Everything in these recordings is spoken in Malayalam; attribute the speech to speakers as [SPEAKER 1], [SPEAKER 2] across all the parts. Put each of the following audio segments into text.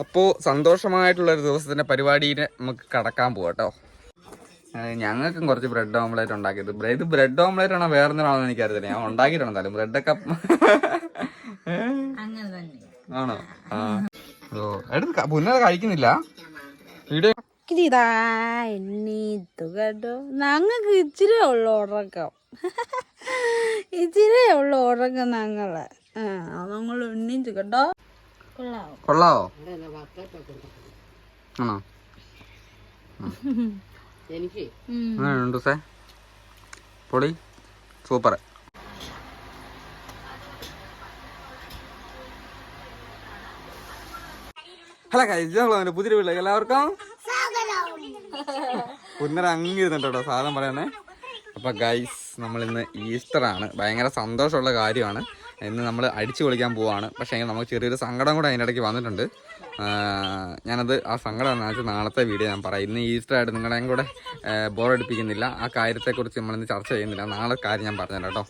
[SPEAKER 1] അപ്പോൾ സന്തോഷമായിട്ടുള്ള ഒരു ദിവസത്തിന്റെ പരിപാടിയിൽ നമുക്ക് കടക്കാൻ പോകട്ടോ കേട്ടോ. ഞങ്ങൾക്കും കുറച്ച് ബ്രെഡ് ഓംലേറ്റ് ഉണ്ടാക്കിയത്. ഇത് ബ്രെഡ് ഓംലേറ്റ് ആണോ വേറെ എന്തിനാണോ എനിക്കറിയത്തില്ല. ഞാൻ ഉണ്ടാക്കിയിട്ടുണ്ടാലും ബ്രെഡൊക്കെ
[SPEAKER 2] അങ്ങനെ തന്നെ.
[SPEAKER 1] ആണോ? ആ. ഓ എടുത്ത് പുന്നത് കഴിക്കുന്നില്ല. വീഡിയോ
[SPEAKER 2] ഞങ്ങൾക്ക് ഇച്ചിരി ഉള്ളു ഉറക്കം. ഇച്ചിരി ഉള്ളു ഉറക്കം ഞങ്ങൾ. ആ ഞങ്ങൾ ഉണ്ണിച്ചു കേട്ടോ കൊള്ളാവോ?
[SPEAKER 1] കൊള്ളാവോ? ആണോ?
[SPEAKER 3] എനിക്ക്?
[SPEAKER 1] ഉണ്ട് സേ? പൊളി? സൂപ്പർ. ഹലോ കഴിച്ചോളൂ പുതിയ വീട്ടിലേക്ക് എല്ലാവർക്കും. പുന്നര അങ്ങിരുന്നിട്ടോ സാധനം പറയണേ അപ്പൊ ഗൈസ് നമ്മൾ ഇന്ന് ഈസ്റ്റർ ആണ് ഭയങ്കര സന്തോഷമുള്ള കാര്യമാണ്. ഇന്ന് നമ്മൾ അടിച്ചു പൊളിക്കാൻ പോവാണ്. പക്ഷേ നമുക്ക് ചെറിയൊരു സങ്കടം കൂടെ അതിന്റെ ഇടയ്ക്ക് വന്നിട്ടുണ്ട്. ഞാനത് ആ സങ്കടം എന്ന് വെച്ചാൽ നാളത്തെ വീഡിയോ ഞാൻ പറയാം. ഇന്ന് ഈസ്റ്റർ ആയിട്ട് നിങ്ങളെയും കൂടെ ബോറടിപ്പിക്കുന്നില്ല ആ കാര്യത്തെക്കുറിച്ച് നമ്മളിന്ന് ചർച്ച ചെയ്യുന്നില്ല. നാളെ കാര്യം ഞാൻ പറഞ്ഞുതരാം കേട്ടോ.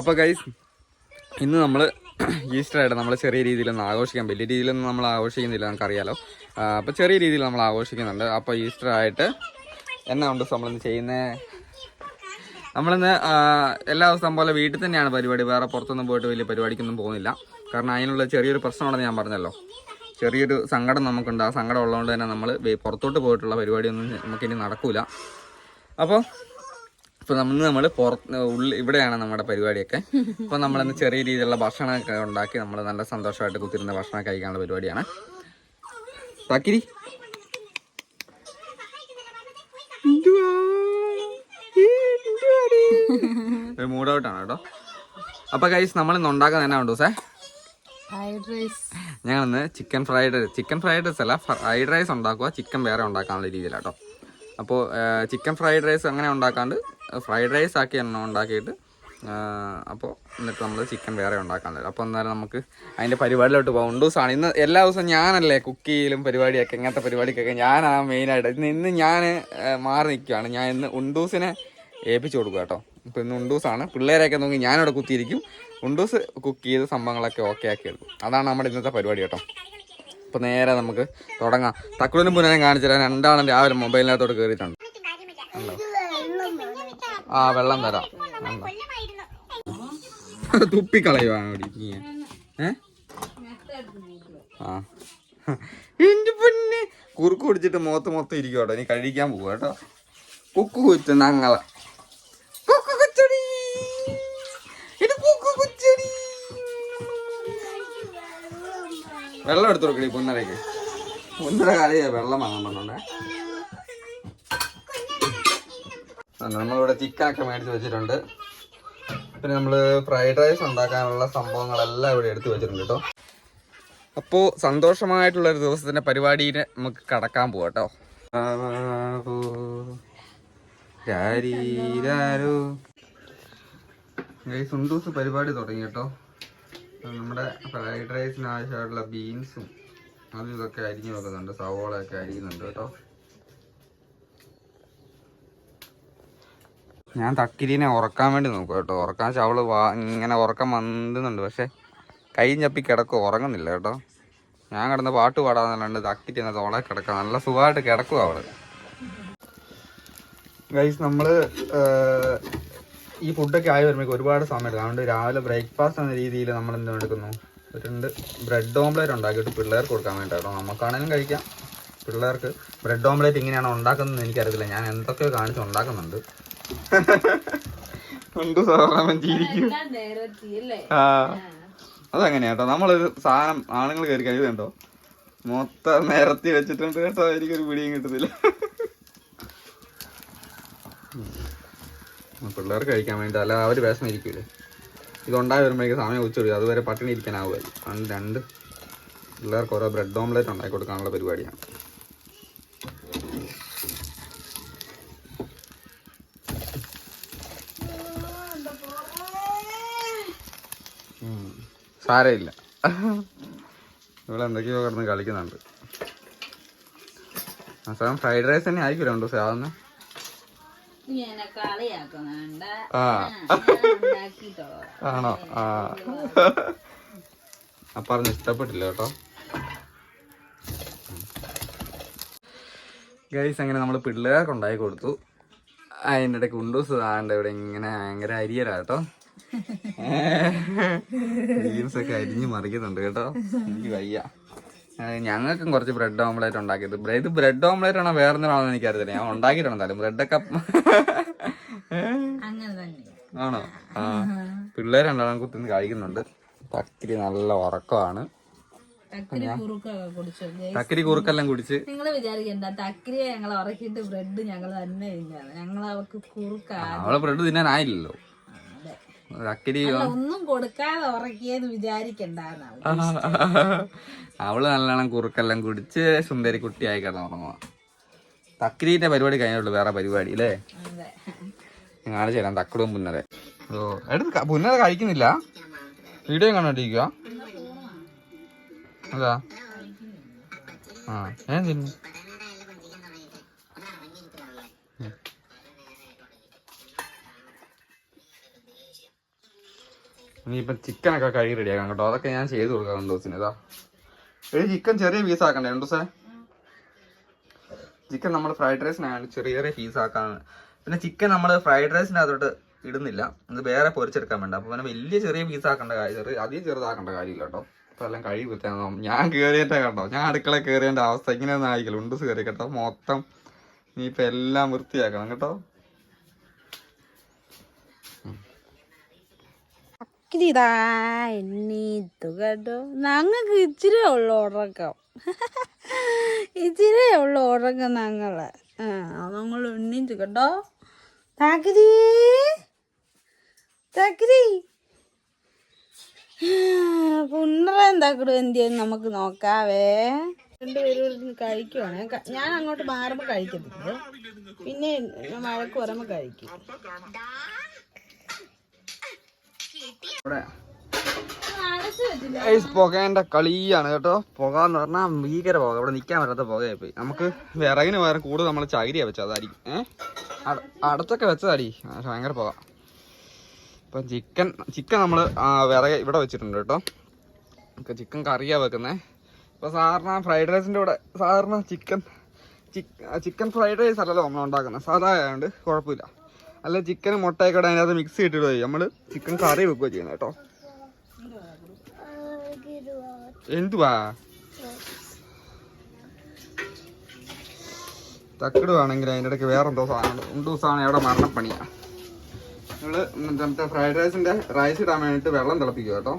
[SPEAKER 1] അപ്പോൾ ഗൈസ് ഇന്ന് നമ്മൾ ഈസ്റ്റർ ആയിട്ട് നമ്മൾ ചെറിയ രീതിയിലൊന്നും ആഘോഷിക്കാം വലിയ രീതിയിലൊന്നും നമ്മൾ ആഘോഷിക്കുന്നില്ല നമുക്കറിയാലോ. അപ്പോൾ ചെറിയ രീതിയിൽ നമ്മൾ ആഘോഷിക്കുന്നുണ്ട്. അപ്പോൾ ഈസ്റ്റർ ആയിട്ട് എന്നാ ഉണ്ട് നമ്മളിന്ന് ചെയ്യുന്നത് നമ്മളിന്ന് എല്ലാ ദിവസവും പോലെ വീട്ടിൽ തന്നെയാണ് പരിപാടി. വേറെ പുറത്തൊന്നും പോയിട്ട് വലിയ പരിപാടിക്കൊന്നും പോകുന്നില്ല. കാരണം അതിനുള്ള ചെറിയൊരു പ്രശ്നമുണ്ടെന്ന് ഞാൻ പറഞ്ഞല്ലോ. ചെറിയൊരു സങ്കടം നമുക്കുണ്ട്. ആ സങ്കടം ഉള്ളതുകൊണ്ട് തന്നെ നമ്മൾ പുറത്തോട്ട് പോയിട്ടുള്ള പരിപാടിയൊന്നും നമുക്കിനി നടക്കൂല. അപ്പോൾ ഇപ്പോൾ നമ്മൾ നമ്മൾ പുറത്ത് ഉള്ളിൽ ഇവിടെയാണ് നമ്മുടെ പരിപാടിയൊക്കെ. അപ്പോൾ നമ്മളിന്ന് ചെറിയ രീതിയിലുള്ള ഭക്ഷണമൊക്കെ ഉണ്ടാക്കി നമ്മൾ നല്ല സന്തോഷമായിട്ട് കുത്തിരുന്ന ഭക്ഷണം കഴിക്കാനുള്ള പരിപാടിയാണ്. താക്കിരി. ഒരു മൂഡ് ഔട്ടാണ് കേട്ടോ. അപ്പൊ കൈസ് നമ്മൾ ഇന്ന് ഉണ്ടാക്കുന്ന എന്നാ ഉണ്ടോ സേ
[SPEAKER 2] ഞങ്ങൾ ഇന്ന്
[SPEAKER 1] ഞങ്ങളിന്ന് chicken fried rice chicken fried rice അല്ല ഫ്രൈഡ് റൈസ് ഉണ്ടാക്കുക ചിക്കൻ വേറെ ഉണ്ടാക്കാനുള്ള രീതിയിലാട്ടോ അപ്പോൾ ചിക്കൻ ഫ്രൈഡ് റൈസ് അങ്ങനെ ഉണ്ടാക്കാണ്ട് ഫ്രൈഡ് റൈസ് ആക്കി എണ്ണ ഉണ്ടാക്കിയിട്ട് അപ്പോൾ എന്നിട്ട് നമ്മൾ ചിക്കൻ വേറെ ഉണ്ടാക്കാനുള്ളത് അപ്പോൾ എന്നാലും നമുക്ക് അതിന്റെ പരിപാടിയിലോട്ട് പോകാം ഉണ്ടൂസാണ് ഇന്ന് എല്ലാ ദിവസവും ഞാനല്ലേ കുക്ക് ചെയ്യലും പരിപാടിയൊക്കെ ഇങ്ങനത്തെ പരിപാടിക്കൊക്കെ ഞാനാണ് മെയിനായിട്ട് ഇന്ന് ഇന്ന് ഞാൻ മാറി നിൽക്കുകയാണ് ഞാൻ ഇന്ന് ഉണ്ടൂസിനെ ഏൽപ്പിച്ചു കൊടുക്കുക കേട്ടോ. ഇപ്പം ഇന്ന് ഉണ്ടൂസാണ്. പിള്ളേരെയൊക്കെ നോക്കി ഞാനിവിടെ കുത്തിയിരിക്കും. ഉണ്ടൂസ് കുക്ക് ചെയ്ത് സംഭവങ്ങളൊക്കെ ഓക്കെ ആക്കി എടുക്കും അതാണ് നമ്മുടെ ഇന്നത്തെ പരിപാടി കേട്ടോ. അപ്പോൾ നേരെ നമുക്ക് തുടങ്ങാം. തക്കുളിനും പുനരം കാണിച്ചു തരാൻ രണ്ടാളും രാവിലെ മൊബൈലിനകത്തോട്ട് കയറിയിട്ടുണ്ട്? ആ വെള്ളം തരാം? തുപ്പിക്കളയുവാണ് ഇവിടെ നീ. ഏ? പൊന്നെ. കുറുക്ക് കുടിച്ചിട്ട് മുഖത്ത് മൊത്തം ഇരിക്കും കേട്ടോ. ഇനി കഴിക്കാൻ പോകും കേട്ടോ. കുക്കു കുറ്റ ഞങ്ങള വെള്ളം എടുത്തു കൊടുക്കണി പൊന്നരക്ക് പൊന്നര കാലി വെള്ളം വാങ്ങാൻ പറഞ്ഞോണ്ടേ. നമ്മളിവിടെ ചിക്കനൊക്കെ മേടിച്ച് വെച്ചിട്ടുണ്ട്. പിന്നെ നമ്മൾ ഫ്രൈഡ് റൈസ് ഉണ്ടാക്കാനുള്ള സംഭവങ്ങളെല്ലാം ഇവിടെ എടുത്തു വെച്ചിട്ടുണ്ട് കേട്ടോ. അപ്പോ സന്തോഷമായിട്ടുള്ള ഒരു ദിവസത്തിന്റെ പരിപാടിയിൽ നമുക്ക് കടക്കാൻ പോവാം കേട്ടോ. സുണ്ടൂസ് പരിപാടി തുടങ്ങി കേട്ടോ. നമ്മുടെ ഫ്രൈഡ് റൈസിന് ആവശ്യമായിട്ടുള്ള ബീൻസും അതും ഇതൊക്കെ അരിഞ്ഞു വെക്കുന്നുണ്ട്. സവോളയൊക്കെ അരിയുന്നുണ്ട് കേട്ടോ. ഞാൻ തക്കിരീനെ ഉറക്കാൻ വേണ്ടി നോക്കും കേട്ടോ. ഉറക്കാൻ ചവൾ വാ ഇങ്ങനെ ഉറക്കം വന്നുന്നുണ്ട് പക്ഷെ കൈ ചപ്പി കിടക്കും ഉറങ്ങുന്നില്ല കേട്ടോ. ഞാൻ കിടന്ന് പാട്ട് പാടാന്നല്ലാണ്ട് തക്കിരി എന്ന തോളെ കിടക്കാം. നല്ല സുഖമായിട്ട് കിടക്കും അവൾ. ഗൈസ് നമ്മൾ ഈ ഫുഡൊക്കെ ആയി വരുമ്പോൾ ഒരുപാട് സമയം എടുക്കും അതുകൊണ്ട് രാവിലെ ബ്രേക്ക്ഫാസ്റ്റ് എന്ന രീതിയിൽ നമ്മൾ എന്ത് എടുക്കുന്നു? ഒരു രണ്ട് ബ്രെഡ് ഓംലേറ്റ് ഉണ്ടാക്കിയിട്ട് പിള്ളേർക്ക് കൊടുക്കാൻ വേണ്ടി കേട്ടോ നമുക്കാണെങ്കിലും കഴിക്കാം. പിള്ളേർക്ക് ബ്രെഡ് ഓംലേറ്റ് ഇങ്ങനെയാണ് ഉണ്ടാക്കുന്നത് എനിക്കറിയത്തില്ല. ഞാൻ എന്തൊക്കെ കാണിച്ച് ഉണ്ടാക്കുന്നുണ്ട്. ഉണ്ട് സാറാമൻ ആ. അതങ്ങനെയാ കേട്ടോ നമ്മളൊരു സാധനം ആണുങ്ങൾ കയറി കഴിയുന്നുണ്ടോ മൊത്തം നിരത്തി വെച്ചിട്ടുണ്ട് കേട്ടോ. എനിക്കൊരു പിടിയും കിട്ടുന്നില്ല. പിള്ളേർ കഴിക്കാൻ വേണ്ടി അല്ല അവർ വിഷമം ഇരിക്കൂലേ. ഇതുണ്ടായി വരുമ്പോഴേക്കും സമയം ഉച്ചൊരു അതുവരെ പട്ടിണി ഇരിക്കാനാവുമല്ലോ അതുകൊണ്ട് രണ്ട് പിള്ളേർക്ക് ഓരോ ബ്രെഡ് ഓംലേറ്റ് ഉണ്ടാക്കി കൊടുക്കാനുള്ള പരിപാടിയാണ്. സാരയില്ല ഇവിടെ എന്തൊക്കെയോ കിടന്ന് കളിക്കുന്നുണ്ട്. അവസാനം ഫ്രൈഡ് റൈസ് തന്നെ രണ്ടു ദിവസം ആണോ? ആ. പറഞ്ഞു ഇഷ്ടപ്പെട്ടില്ല കേട്ടോ. ഗൈസ് അങ്ങനെ നമ്മൾ പിള്ളേർക്ക് ഉണ്ടാക്കി കൊടുത്തു. അതിന്റെ ഇടയ്ക്ക് ഉണ്ടൂസ് ആണ്ട് ഇവിടെ ഇങ്ങനെ ഭയങ്കര അരിയരാ കേട്ടോ. ജീൻസൊക്കെ അരിഞ്ഞ് മറിക്കുന്നുണ്ട് കേട്ടോ. എനിക്ക് വയ്യ. ഞങ്ങൾക്കും കുറച്ച് ബ്രെഡ് ഓംലേറ്റ് ഉണ്ടാക്കിയത്. ഇത് ബ്രെഡ് ഓംലേറ്റ് ആണോ വേറെ എന്തിനാണോ എനിക്ക് എനിക്കറിയത്തില്ല. ഞാൻ ഉണ്ടാക്കിയിട്ടുണ്ടാലും ബ്രെഡൊക്കെ
[SPEAKER 2] ഒക്കെ തന്നെ.
[SPEAKER 1] ആണോ? ആ. പിള്ളേർ രണ്ടാളും കുത്തിന്ന് കഴിക്കുന്നുണ്ട്. തക്കിരി നല്ല ഉറക്കമാണ്.
[SPEAKER 2] തക്കിരി
[SPEAKER 1] കുറുക്കെല്ലാം കുടിച്ച്
[SPEAKER 2] നിങ്ങൾ വിചാരിക്കണ്ട തക്കിരിയെ ഞങ്ങൾ ഉറക്കിയിട്ട് ബ്രെഡ് ഞങ്ങൾ തന്നെ ഞങ്ങൾ അവർക്ക് കുറുക്കാ.
[SPEAKER 1] അവളെ ബ്രെഡ് തിന്നാനായില്ലല്ലോ.
[SPEAKER 2] ഒന്നും കൊടുക്കാതെ ഉറക്കിയെന്ന് വിചാരിക്കണ്ടായിരുന്നു
[SPEAKER 1] അവൾ നല്ലോണം കുറുക്കെല്ലാം കുടിച്ച് സുന്ദരി കുട്ടിയായി കിടന്നുറങ്ങുക തക്കിരീന്റെ പരിപാടി കഴിഞ്ഞുള്ളൂ വേറെ പരിപാടി അല്ലേ? ചേരാം കാണിച്ചു തരാം തക്കടും പുന്നരെ. ഓ എടുത്ത് പുന്നറ പുന്നര കഴിക്കുന്നില്ല? വീഡിയോ കണ്ടോണ്ടിരിക്കുക അതാ. ആ ഞാൻ തിന്നു. ഇനിയിപ്പം ചിക്കനൊക്കെ കഴുകി റെഡിയാക്കാം കേട്ടോ. അതൊക്കെ ഞാൻ ചെയ്ത് കൊടുക്കാം രണ്ടു ദിവസം ഇതാ. ഒരു ചിക്കൻ ചെറിയ പീസ് ആക്കണ്ടേ രണ്ടു ദിവസം ചിക്കൻ നമ്മൾ ഫ്രൈഡ് റൈസിനാണ് ചെറിയ ചെറിയ പീസ് ആക്കാണ്. പിന്നെ ചിക്കൻ നമ്മൾ ഫ്രൈഡ് റൈസിന്റെ അതോട്ട് ഇടുന്നില്ല. അത് വേറെ പൊരിച്ചെടുക്കാൻ വേണ്ട. അപ്പോൾ പിന്നെ വലിയ ചെറിയ പീസ് ആക്കേണ്ട കാര്യം ചെറിയ അധികം ചെറുതാക്കേണ്ട കാര്യമില്ല കേട്ടോ. അപ്പോൾ എല്ലാം കഴുകി കുത്താൻ ഞാൻ കയറിയിട്ടേ കേട്ടോ. ഞാൻ അടുക്കള കയറിയതിന്റെ അവസ്ഥ ഇങ്ങനെയൊന്നും ആയിക്കില്ല ഉണ്ട് കയറി കേട്ടോ. മൊത്തം ഇനിയിപ്പോൾ എല്ലാം വൃത്തിയാക്കണം കേട്ടോ.
[SPEAKER 2] ഇതാ എണ്ണീത്തു കേട്ടോ ഞങ്ങൾക്ക് ഇച്ചിരി ഉള്ളു ഉറക്കം. ഇച്ചിരി ഉള്ളു ഉറക്കം ഞങ്ങൾ. ആ ഞങ്ങൾ എണ്ണീച്ചു കേട്ടോ താക്കിരി താക്കിരി പുണ്ണറ എന്താക്കടും എന്തിയെന്ന് നമുക്ക് നോക്കാവേ. രണ്ടുപേരും കഴിക്കുവാണ്. ഞാൻ അങ്ങോട്ട് മാറുമ്പോൾ കഴിക്കത്തില്ല? പിന്നെ മഴക്ക് വരുമ്പോൾ കഴിക്കും.
[SPEAKER 1] പുകേന്റെ കളിയാണ് കേട്ടോ. പുക എന്ന് പറഞ്ഞാൽ ഭീകര പുക. ഇവിടെ നിൽക്കാൻ പറ്റാത്ത പുകയായി പോയി നമുക്ക് വിറകിന് പകരം കൂടുതൽ നമ്മൾ ചകിരിയാ വെച്ചത്. അതായിരിക്കും ഏഹ് അടച്ചൊക്കെ വെച്ചതാടി. ഭയങ്കര പുക. ഇപ്പം ചിക്കൻ ചിക്കൻ നമ്മൾ വിറക് ഇവിടെ വെച്ചിട്ടുണ്ട് കേട്ടോ. നമുക്ക് ചിക്കൻ കറിയാ വെക്കുന്നേ. ഇപ്പൊ സാധാരണ ഫ്രൈഡ് റൈസിന്റെ കൂടെ സാധാരണ ചിക്കൻ ചിക്കൻ ഫ്രൈഡ് റൈസ് അല്ലല്ലോ നമ്മൾ ഉണ്ടാക്കുന്നത്. സാധാരണ ആയതുകൊണ്ട് കുഴപ്പമില്ല. അല്ല ചിക്കൻ മുട്ടയൊക്കെ ഇടാൻ അതിനകത്ത് മിക്സ് ചെയ്തിട്ട് നമ്മൾ ചിക്കൻ കറി വെക്കുക ചെയ്യുന്നത് കേട്ടോ. എന്തുവാ? തക്കിടുവാണെങ്കിൽ അതിന്റെ ഇടയ്ക്ക് വേറെ എന്തോ സാധനം രണ്ട് ദിവസമാണ് അവിടെ മരണപ്പണിയാ. നമ്മൾ മറ്റേ ഫ്രൈഡ് റൈസിന്റെ റൈസ് ഇടാൻ വേണ്ടിട്ട് വെള്ളം തിളപ്പിക്കുക കേട്ടോ.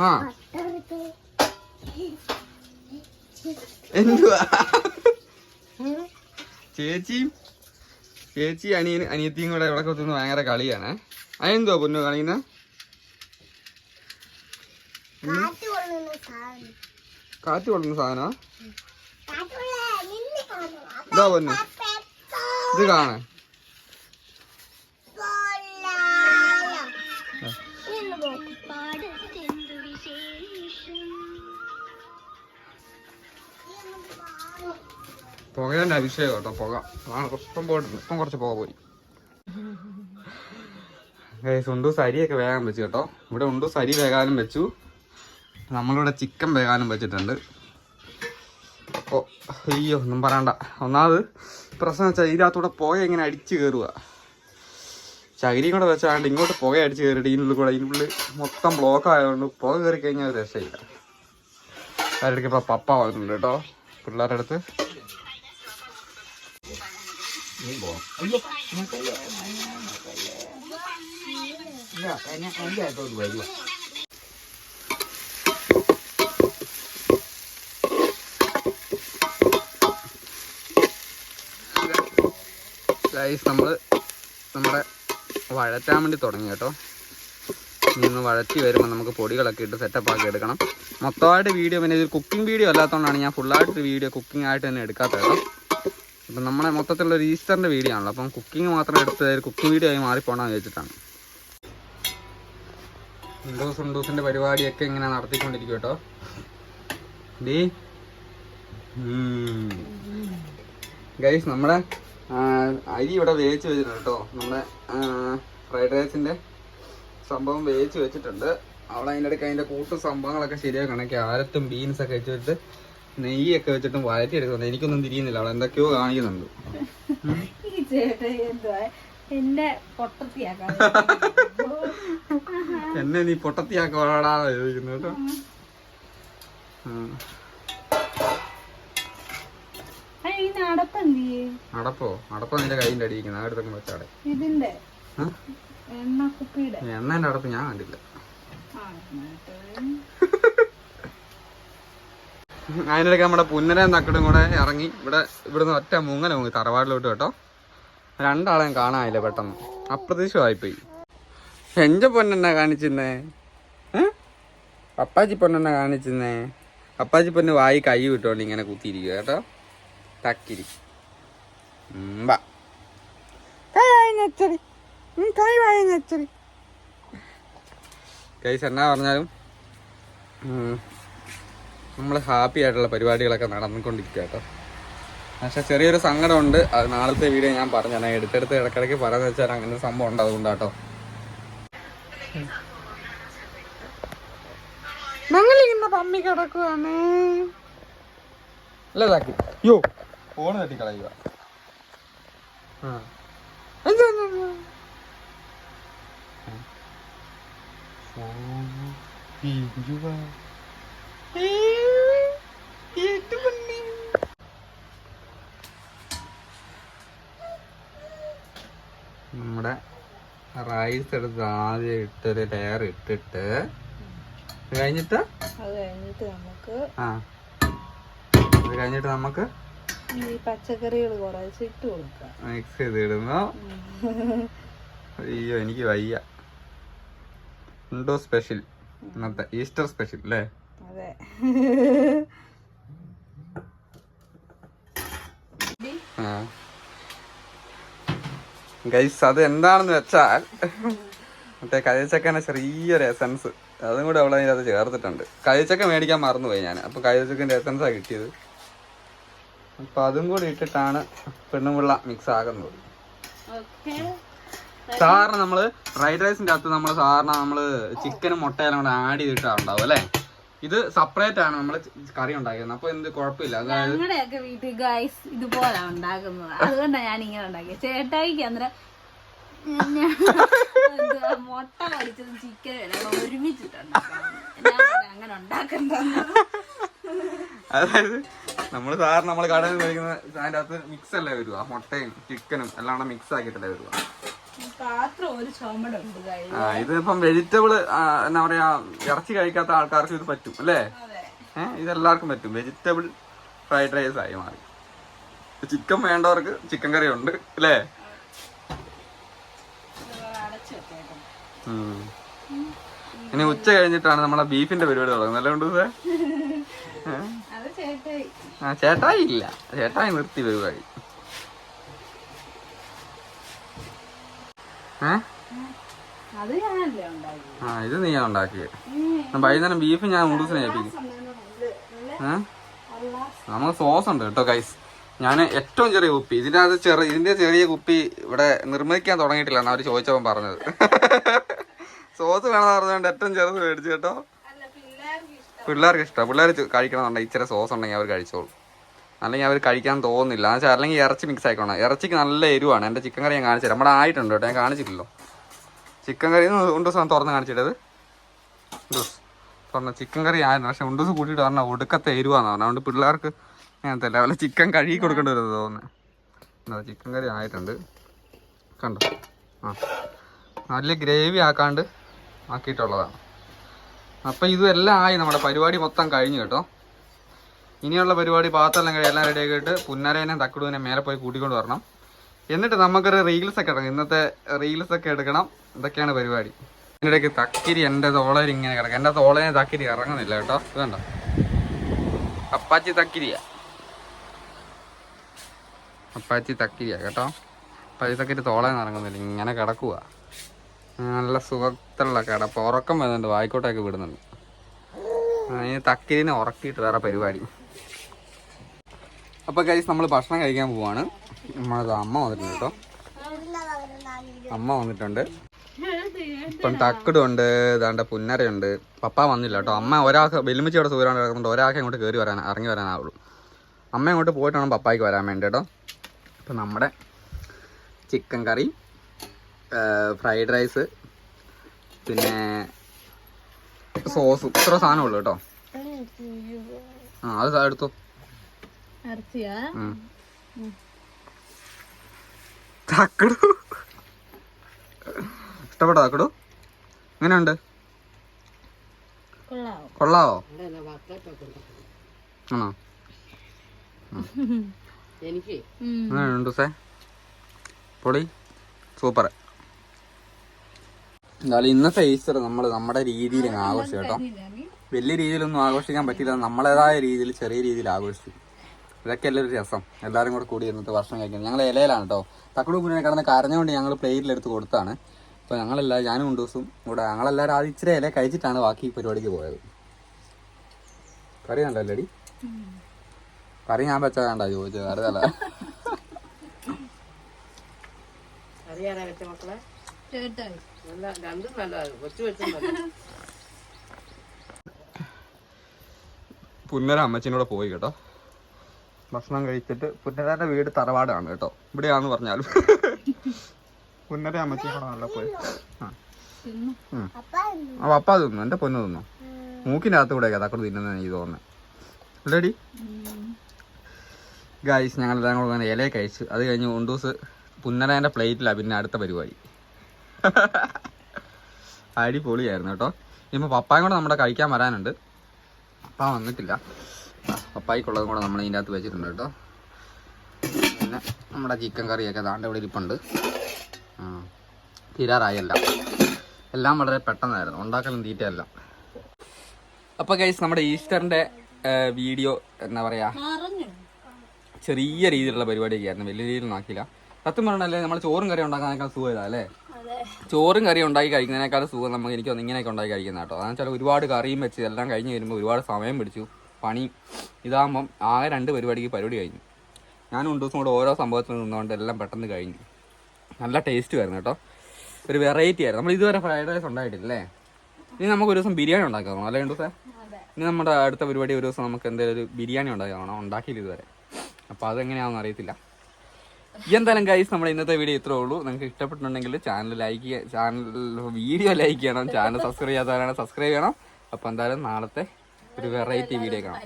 [SPEAKER 1] ആ. എന്തുവാ? ചേച്ചിയും ചേച്ചി അനിയൻ അനിയത്തിയും കൂടെ ഇവിടെ കൊത്തുന്ന ഭയങ്കര കളിയാണ്. അതെന്തുവാ പൊന്നു കളിയുന്ന കാറ്റ് കൊള്ളുന്ന സാധനമാ? ഇതാ പൊന്നു. ഇത് കാണാൻ. പുകേന്റെ അഭിഷേകം കേട്ടോ പുക. അതാണ് ഇഷ്ടം പോയിട്ടുണ്ട് ഇപ്പം കുറച്ച് പുക പോയി. ഉണ്ടു സരിയൊക്കെ വേഗം വെച്ചു കേട്ടോ. ഇവിടെ ഉണ്ടു സരി വേഗാനും വെച്ചു. നമ്മളിവിടെ ചിക്കൻ വേഗാനും വെച്ചിട്ടുണ്ട്. ഓ അയ്യോ ഒന്നും പറയണ്ട. ഒന്നാമത് പ്രശ്നം വെച്ചാൽ ഇതിനകത്തൂടെ പുക ഇങ്ങനെ അടിച്ച് കയറുക ചകിരിയും കൂടെ വെച്ചാണ്ട് ഇങ്ങോട്ട് പുക അടിച്ച് കയറിയിട്ട് ഇതിനുള്ളിൽ കൂടെ ഇതിനുള്ളിൽ മൊത്തം ബ്ലോക്ക് ആയതുകൊണ്ട് പുക കയറി കഴിഞ്ഞാൽ രക്ഷയില്ല. അവരുടെ ഇപ്പം പപ്പ വന്നിട്ടുണ്ട് കേട്ടോ. പിള്ളേരുടെ അടുത്ത്. ഗൈസ് നമ്മൾ നമ്മുടെ വഴറ്റാൻ വേണ്ടി തുടങ്ങി കേട്ടോ. ഇനി ഒന്ന് വഴറ്റി വരുമ്പോൾ നമുക്ക് പൊടികളൊക്കെ ഇട്ട് സെറ്റപ്പ് ആക്കി എടുക്കണം. മൊത്തമായിട്ട് വീഡിയോ പിന്നെ ഇത് കുക്കിംഗ് വീഡിയോ അല്ലാത്തതുകൊണ്ടാണ് ഞാൻ ഫുള്ളായിട്ട് വീഡിയോ കുക്കിംഗ് ആയിട്ട് തന്നെ എടുക്കാത്തത് ഇപ്പം നമ്മളെ മൊത്തത്തിലുള്ള ഒരു ഈസ്റ്ററിന്റെ വീഡിയോ ആണല്ലോ. അപ്പം കുക്കിംഗ് മാത്രം എടുത്ത് കുക്കിംഗ് വീഡിയോ ആയി മാറിപ്പോണെന്ന് വെച്ചിട്ടാണ് ഉണ്ടൂസ് ഉണ്ടൂസിന്റെ പരിപാടിയൊക്കെ ഇങ്ങനെ നടത്തിക്കൊണ്ടിരിക്കും കേട്ടോ. ഡീ ഗൈസ് നമ്മുടെ അരി ഇവിടെ വേവിച്ച് വെച്ചിട്ടുണ്ട് കേട്ടോ. നമ്മുടെ ഫ്രൈഡ് റൈസിന്റെ സംഭവം വേവിച്ച് വെച്ചിട്ടുണ്ട്. അവിടെ അതിന്റെ ഇടയ്ക്ക് അതിന്റെ കൂട്ടും സംഭവങ്ങളൊക്കെ ശരിയാക്കണം ക്യാരറ്റും ബീൻസൊക്കെ വെച്ചിട്ട് നെയ്യൊക്കെ വെച്ചിട്ട് വഴറ്റി എടുക്കുന്നത് എനിക്കൊന്നും തിരിയുന്നില്ല. അവൾ എന്തൊക്കെയോ കാണിക്കുന്നുണ്ട്.
[SPEAKER 2] എന്നെ
[SPEAKER 1] എന്നെ നീ പൊട്ടത്തിയാക്കോടാതെ ചോദിക്കുന്നു കേട്ടോ. അടപ്പോ അടപ്പോ നിന്റെ കൈന്റെ അടിയിരിക്കുന്ന അടുത്തൊക്കെ വെച്ചാടെ
[SPEAKER 2] ഇതിന്റെ? എണ്ണ കുപ്പിയുടെ
[SPEAKER 1] എണ്ണന്റെ അടപ്പ് ഞാൻ കണ്ടില്ല. അതിനിടയ്ക്ക് നമ്മുടെ പുന്നര തക്കടും കൂടെ ഇറങ്ങി. ഇവിടെ ഇവിടുന്ന് ഒറ്റ മുങ്ങല മുങ്ങി തറവാടിലോട്ട് കേട്ടോ. രണ്ടാളെയും കാണാനില്ല പെട്ടെന്ന്. അപ്രതീക്ഷിതമായിപ്പോയി. എഞ്ച പൊന്നെന്നാ കാണിച്ചിരുന്നേ? അപ്പാച്ചി പൊന്നെന്നാ കാണിച്ചിരുന്നേ? അപ്പാച്ചി പൊന്ന് വായി കൈ വിട്ടോണ്ട് ഇങ്ങനെ കുത്തിയിരിക്കുക കേട്ടോ. തക്കിരി. കൈസ് എന്നാ പറഞ്ഞാലും നമ്മൾ ഹാപ്പി ആയിട്ടുള്ള പരിപാടികളൊക്കെ നടന്നുകൊണ്ടിരിക്കുക കേട്ടോ. പക്ഷെ ചെറിയൊരു സങ്കടമുണ്ട്. അത് നാളത്തെ വീഡിയോ ഞാൻ പറഞ്ഞു ഞാൻ എടുത്തെടുത്ത് ഇടക്കിടയ്ക്ക് പറയാന്ന് വെച്ചാൽ അങ്ങനെ സംഭവം ഉണ്ട് അതുകൊണ്ടാട്ടോ ഞങ്ങളിങ്ങനെ പമ്മി കിടക്കുവാണ്. അല്ല ഇതാക്കി. യോ ഫോണ് തട്ടി കളയുക ആ. റൈസ് എടുത്ത് ആദ്യം ഇട്ടൊരു ലെയർ ഇട്ടിട്ട് കഴിഞ്ഞിട്ട്?
[SPEAKER 2] അത് കഴിഞ്ഞിട്ട് നമുക്ക്
[SPEAKER 1] ആ. അത് കഴിഞ്ഞിട്ട് നമുക്ക്
[SPEAKER 2] ഈ പച്ചക്കറികൾ കുറേശ്ശെ ഇട്ട് കൊടുക്കാം.
[SPEAKER 1] മിക്സ് ചെയ്ത് ഇടുന്നു അയ്യോ എനിക്ക് വയ്യ. ഉണ്ടോ സ്പെഷ്യൽ ഇന്നത്തെ ഈസ്റ്റർ സ്പെഷ്യൽ അല്ലേ?
[SPEAKER 2] അതെ.
[SPEAKER 1] ആ. ഗൈസ് അത് എന്താണെന്ന് വെച്ചാൽ മറ്റേ കഴിച്ചക്കന്റെ ചെറിയൊരു എസൻസ് അതും കൂടെ അവളെ അതിനകത്ത് ചേർത്തിട്ടുണ്ട്. കഴിച്ചക്ക മേടിക്കാൻ മറന്നുപോയി ഞാൻ അപ്പോൾ കഴിച്ചക്കന്റെ എസൻസാണ് കിട്ടിയത്. അപ്പോൾ അതും കൂടി ഇട്ടിട്ടാണ് പെണ്ണുപിള്ള മിക്സ് ആകുന്നത്. സാറിന് നമ്മൾ ഫ്രൈഡ് റൈസിന്റെ അകത്ത് നമ്മൾ സാറിന് നമ്മൾ ചിക്കനും മുട്ടയെല്ലാം കൂടെ ആഡ് ചെയ്തിട്ടാണുണ്ടാവും അല്ലേ? ഇത് സെപ്പറേറ്റ് ആണ്. നമ്മൾ കറി ഉണ്ടാക്കുന്നത് അപ്പൊ എന്ത് കുഴപ്പമില്ല. അതായത്
[SPEAKER 2] ഞങ്ങളുടെയൊക്കെ വീട്ടിൽ ഗൈസ് ഇതുപോലെ ഉണ്ടാക്കുന്നത്. അതുകൊണ്ടാണ് ഞാൻ ഇങ്ങനെ ഉണ്ടാക്കിയത്. ചേട്ടായിക്ക് അന്നേരം മുട്ട പൊടിച്ചതും ചിക്കൻ ഞാൻ അങ്ങനെ ഉണ്ടാക്കണ്ട
[SPEAKER 1] അതായത് നമ്മൾ സാറിന് നമ്മൾ കടയിൽ കഴിക്കുന്ന മേടിക്കുന്ന അതിന്റെ അകത്ത് മിക്സ് അല്ലേ വരുക? മുട്ടയും ചിക്കനും എല്ലാം കൂടെ മിക്സ് ആക്കിയിട്ടല്ലേ വരുക
[SPEAKER 2] പാത്രം ഒരു ചുമടുണ്ട് ഗൈസ്
[SPEAKER 1] ആ ഇതിപ്പം വെജിറ്റബിൾ എന്നാ പറയാ ഇറച്ചി കഴിക്കാത്ത ആൾക്കാർക്ക് ഇത് പറ്റും അല്ലേ? ഏഹ് ഇതെല്ലാവർക്കും പറ്റും. വെജിറ്റബിൾ ഫ്രൈഡ് റൈസ് ആയി മാറി. ചിക്കൻ വേണ്ടവർക്ക് ചിക്കൻ കറി ഉണ്ട് അല്ലേ. ഇനി ഉച്ച കഴിഞ്ഞിട്ടാണ് നമ്മളെ ബീഫിന്റെ പരിപാടി തുടങ്ങുന്നത് അല്ലേ
[SPEAKER 2] ഉണ്ട്
[SPEAKER 1] ആ ചേട്ടായി ഇല്ല. ചേട്ടായി നിർത്തി പരിപാടി ഏ
[SPEAKER 2] അത് ഞാനല്ലേ ഉണ്ടാക്കി
[SPEAKER 1] ആ? ഇത് നീ ഉണ്ടാക്കിയത് വൈകുന്നേരം ബീഫ് ഞാൻ ഉണ്ടൂസിനെ ഏൽപ്പിക്കും. നമുക്ക് സോസ് ഉണ്ട് കേട്ടോ കൈസ് ഞാൻ ഏറ്റവും ചെറിയ കുപ്പി. ഇതിന്റെ അത് ചെറിയ ഇതിന്റെ ചെറിയ കുപ്പി ഇവിടെ നിർമ്മിക്കാൻ തുടങ്ങിയിട്ടില്ല എന്നാ അവർ ചോദിച്ചവൻ പറഞ്ഞത്. സോസ് വേണമെന്ന് പറഞ്ഞുകൊണ്ട് ഏറ്റവും ചെറുത് മേടിച്ചു കേട്ടോ.
[SPEAKER 2] അല്ല പിള്ളേർക്ക് ഇഷ്ടം.
[SPEAKER 1] പിള്ളേർക്ക് ഇഷ്ടമാണ് പിള്ളേർ കഴിക്കണമെന്നുണ്ടെങ്കിൽ ഇച്ചിരി സോസ് ഉണ്ടെങ്കിൽ അവർ കഴിച്ചോളും. അല്ലെങ്കിൽ അവർ കഴിക്കാൻ തോന്നുന്നില്ല. എന്ന് വെച്ചാൽ അല്ലെങ്കിൽ ഇറച്ചി മിക്സ് ആയിക്കോണം. ഇറച്ചിക്ക് നല്ല എരിവാണ്. എന്റെ ചിക്കൻ കറി ഞാൻ കാണിച്ചു നമ്മുടെ ആയിട്ടുണ്ട് കേട്ടോ ഞാൻ കാണിച്ചിട്ടില്ലല്ലോ ചിക്കൻ കറി ഉണ്ട് ദിവസം തുറന്ന് കാണിച്ചിട്ടത് തുറന്ന് ചിക്കൻ കറി ആയിരുന്നു. പക്ഷെ ഉണ്ടൂസ് കൂട്ടിയിട്ട് പറഞ്ഞാൽ ഒടുക്കത്തെ എരിവാന്ന് പറഞ്ഞു. അതുകൊണ്ട് പിള്ളേർക്ക് അങ്ങനത്തെ അല്ല വല്ല ചിക്കൻ കഴുകി കൊടുക്കേണ്ടി വരുന്നത് തോന്നുന്നു. ചിക്കൻ കറി ആയിട്ടുണ്ട്. കണ്ടോ? ആ. നല്ല ഗ്രേവി ആക്കാണ്ട് ആക്കിയിട്ടുള്ളതാണ്. അപ്പം ഇതും എല്ലാം ആയി. നമ്മുടെ പരിപാടി മൊത്തം കഴിഞ്ഞു കേട്ടോ. ഇനിയുള്ള പരിപാടി പാത്രമെല്ലാം കഴിയും എല്ലാം റെഡി ആക്കിയിട്ട് പുന്നരേനെയും തക്കടുവിനെ മേലെ പോയി കൂട്ടിക്കൊണ്ട് വരണം. എന്നിട്ട് നമുക്കൊരു റീൽസ് ഒക്കെ എടുക്കണം ഇന്നത്തെ റീൽസ് ഒക്കെ എടുക്കണം. ഇതൊക്കെയാണ് പരിപാടി. ഇതിനിടയ്ക്ക് തക്കിരി എന്റെ തോളയിൽ ഇങ്ങനെ കിടക്കും. എന്റെ തോളേനെ തക്കിരി ഇറങ്ങുന്നില്ല കേട്ടോ. ഇത് കണ്ടോ? അപ്പാച്ചി തക്കിരിയാ. അപ്പാച്ചി തക്കിരിയാ കേട്ടോ. അപ്പാച്ചി തക്കിരി തോളേന്ന് ഇറങ്ങുന്നില്ല. ഇങ്ങനെ കിടക്കുക നല്ല സുഖത്തുള്ള കിടപ്പ്. ഉറക്കം വരുന്നുണ്ട്. വായിക്കോട്ടൊക്കെ വിടുന്നുണ്ട്. തക്കിരിനെ ഉറക്കിയിട്ട് വേറെ പരിപാടി. അപ്പോൾ കഴിച്ച് നമ്മൾ ഭക്ഷണം കഴിക്കാൻ പോവാണ്. നമ്മളത് അമ്മ വന്നിട്ടുണ്ട് കേട്ടോ. അമ്മ വന്നിട്ടുണ്ട്. ഇപ്പം തക്കടുണ്ട് ഇതാണ്ട് പുന്നരയുണ്ട്. പപ്പ വന്നില്ല കേട്ടോ. അമ്മ ഒരാൾക്ക് വെല്ലുമിച്ചയുടെ സൂര്യാണ് കിടക്കുന്നുണ്ട്. ഒരാൾക്ക് ഇങ്ങോട്ട് കയറി വരാൻ ഇറങ്ങി വരാനാവുള്ളൂ. അമ്മ ഇങ്ങോട്ട് പോയിട്ട് വേണം പപ്പായ്ക്ക് വരാൻ വേണ്ടി കേട്ടോ. അപ്പം നമ്മുടെ ചിക്കൻ കറി ഫ്രൈഡ് റൈസ് പിന്നെ സോസും ഇത്ര സാധനമുള്ളൂ കേട്ടോ. ആ അത് എടുത്തു. തക്കടു ഇഷ്ടപ്പെട്ടോ തക്കടു എങ്ങനെയുണ്ട്?
[SPEAKER 2] കൊള്ളാവോ?
[SPEAKER 1] കൊള്ളാവോ? ആണോ?
[SPEAKER 3] എനിക്ക്?
[SPEAKER 2] ഉം.
[SPEAKER 1] എങ്ങനെയുണ്ട് സേ. പൊളി. സൂപ്പർ. എന്നാലും ഇന്നത്തെ ഈസ്റ്റർ നമ്മൾ നമ്മുടെ രീതിയിൽ ആഘോഷിച്ചു കേട്ടോ. വലിയ രീതിയിലൊന്നും ആഘോഷിക്കാൻ പറ്റില്ല. നമ്മളേതായ രീതിയിൽ ചെറിയ രീതിയിൽ ആഘോഷിച്ചു. ഇതൊക്കെ അല്ലേ ഒരു രസം. എല്ലാവരും കൂടെ കൂടി ഇന്നത്തെ വർഷം കഴിക്കുന്നത് ഞങ്ങൾ ഇലയിലാണ് കേട്ടോ തക്കടു കുഞ്ഞിനെ കിടന്ന് കരഞ്ഞുകൊണ്ട് ഞങ്ങൾ പ്ലേറ്റിലെടുത്ത് കൊടുത്താണ്. അപ്പോൾ ഞങ്ങളെല്ലാം ഞാനും ഉണ്ടൂസും ദിവസം ഇവിടെ. ഞങ്ങളെല്ലാവരും ആദ്യം ഇച്ചിരി ഇല കഴിച്ചിട്ടാണ് ബാക്കി പരിപാടിക്ക് പോയത്. കറി കണ്ടല്ലേടി കറി ഞാൻ വെച്ചാൽ വേണ്ട ചോദിച്ചത്. അറിയാല പുന്നര അമ്മച്ചിനോട് പോയി കേട്ടോ. ഭക്ഷണം കഴിച്ചിട്ട് പുന്നരാന്റെ വീട് തറവാടാണ് കേട്ടോ. ഇവിടെയാന്ന് പറഞ്ഞാലും. പുന്നര അമ്മച്ചിനോട് നല്ല പോയി. ആ. അപ്പ പപ്പ തിന്നു. എന്റെ പൊന്നു തിന്നു. മൂക്കിന്റെ അകത്ത് കൂടെ തക്കട് തിന്നുന്ന എനിക്ക് തോന്നുന്നത് അല്ലേടി? ഗായ്സ് ഞങ്ങൾ എല്ലാം കൂടെ അങ്ങനെ ഇലയെ കഴിച്ചു അത് കഴിഞ്ഞ് ഉണ്ടൂസ് പുന്നരേന്റെ പ്ലേറ്റിലാണ് പിന്നെ അടുത്ത പരിപാടി. അടിപൊളിയായിരുന്നു കേട്ടോ. ഇനിയിപ്പോൾ പപ്പായും കൂടെ നമ്മുടെ കഴിക്കാൻ വരാനുണ്ട്. പപ്പ വന്നിട്ടില്ല. പപ്പായ്ക്കുള്ളതും കൂടെ നമ്മൾ ഇതിന്റെ അകത്ത് വെച്ചിട്ടുണ്ട് കേട്ടോ. പിന്നെ നമ്മുടെ ചിക്കൻ കറിയൊക്കെ ദാണ്ട് ഇവിടെ ഇരിപ്പുണ്ട്. തീരാറായല്ല. എല്ലാം വളരെ പെട്ടെന്നായിരുന്നു. ഉണ്ടാക്കലും തീറ്റയല്ല. അപ്പോൾ ഗൈസ് നമ്മുടെ ഈസ്റ്ററിന്റെ വീഡിയോ എന്താ പറയുക ചെറിയ രീതിയിലുള്ള പരിപാടിയൊക്കെ ആയിരുന്നു. വലിയ രീതിയിൽ നോക്കിയില്ല സത്യം പറഞ്ഞാലേ നമ്മൾ ചോറും കറി ഉണ്ടാക്കാനേക്കാൾ സുഖം ഇതാ അല്ലേ ചോറും കറി ഉണ്ടാക്കി കഴിക്കുന്നതിനേക്കാൾ സുഖം നമുക്ക് എനിക്ക് ഇങ്ങനെയൊക്കെ ഉണ്ടാക്കി കഴിക്കുന്ന കേട്ടോ. അതെന്ന് വെച്ചാൽ ഒരുപാട് കറിയും വെച്ച് എല്ലാം കഴിഞ്ഞ് വരുമ്പോൾ ഒരുപാട് സമയം പിടിച്ചു. പണി ഇതാകുമ്പം ആകെ രണ്ട് പരിപാടിക്ക് പരിപാടി കഴിഞ്ഞു. ഞാൻ രണ്ട് ദിവസം കൂടെ ഓരോ സംഭവത്തിൽ നിന്നുകൊണ്ട് എല്ലാം പെട്ടെന്ന് കഴിഞ്ഞു. നല്ല ടേസ്റ്റ് ആയിരുന്നു കേട്ടോ. ഒരു വെറൈറ്റി ആയിരുന്നു. നമ്മൾ ഇതുവരെ ഫ്രൈഡ് റൈസ് ഉണ്ടായിട്ടില്ലേ ഇനി നമുക്ക് ഒരു ദിവസം ബിരിയാണി ഉണ്ടാക്കി അല്ലേ രണ്ടു ദിവസം? ഇനി നമ്മുടെ അടുത്ത പരിപാടി ഒരു ദിവസം നമുക്ക് എന്തെങ്കിലും ഒരു ബിരിയാണി ഉണ്ടാക്കി തരണം ഉണ്ടാക്കിയില്ല ഇതുവരെ. അപ്പോൾ അതെങ്ങനെയാണെന്ന് അറിയത്തില്ല. എന്തായാലും ഗൈസ് നമ്മുടെ ഇന്നത്തെ വീഡിയോ ഇത്രേ ഉള്ളൂ. നിങ്ങൾക്ക് ഇഷ്ടപ്പെട്ടിട്ടുണ്ടെങ്കിൽ ചാനൽ ലൈക്ക് ചെയ്യുക ചാനൽ വീഡിയോ ലൈക്ക് ചെയ്യണം. ചാനൽ സബ്സ്ക്രൈബ് ചെയ്യാത്തവരാണ് സബ്സ്ക്രൈബ് ചെയ്യണം. അപ്പോൾ എന്തായാലും നാളത്തെ ഒരു വെറൈറ്റി വീഡിയോ കാണാം.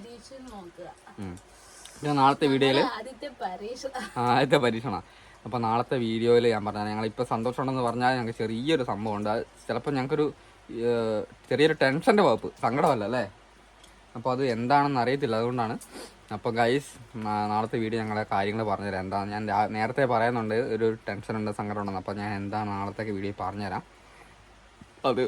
[SPEAKER 1] പിന്നെ നാളത്തെ വീഡിയോയിൽ
[SPEAKER 2] ആദ്യത്തെ
[SPEAKER 1] പരീക്ഷണ. അപ്പോൾ നാളത്തെ വീഡിയോയിൽ ഞാൻ പറഞ്ഞാൽ ഞങ്ങളിപ്പോൾ സന്തോഷമുണ്ടെന്ന് പറഞ്ഞാൽ ഞങ്ങൾക്ക് ചെറിയൊരു സംഭവം ഉണ്ട് അത് ചിലപ്പോൾ ഞങ്ങൾക്കൊരു ചെറിയൊരു ടെൻഷന്റെ വകുപ്പ് സങ്കടമല്ല അല്ലേ? അപ്പോൾ അത് എന്താണെന്ന് അറിയത്തില്ല അതുകൊണ്ടാണ്. അപ്പോൾ ഗൈസ് നാളത്തെ വീഡിയോ ഞങ്ങളെ കാര്യങ്ങൾ പറഞ്ഞുതരാം. എന്താ ഞാൻ നേരത്തെ പറയുന്നുണ്ട് ഒരു ടെൻഷൻ ഉണ്ട് സങ്കടം ഉണ്ടെന്ന് അപ്പോൾ ഞാൻ എന്താണ് നാളത്തെ വീഡിയോ പറഞ്ഞുതരാം. അത്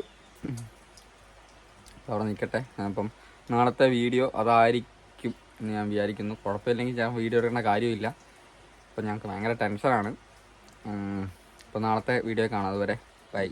[SPEAKER 1] അവിടെ നിൽക്കട്ടെ അപ്പം നാളത്തെ വീഡിയോ അതായിരിക്കും എന്ന് ഞാൻ വിചാരിക്കുന്നു. കുഴപ്പമില്ലെങ്കിൽ ഞാൻ വീഡിയോ എടുക്കേണ്ട കാര്യമില്ല അപ്പോൾ ഞങ്ങൾക്ക് ഭയങ്കര ടെൻഷനാണ്. അപ്പോൾ നാളത്തെ വീഡിയോ കാണാം. അതുവരെ ബൈ.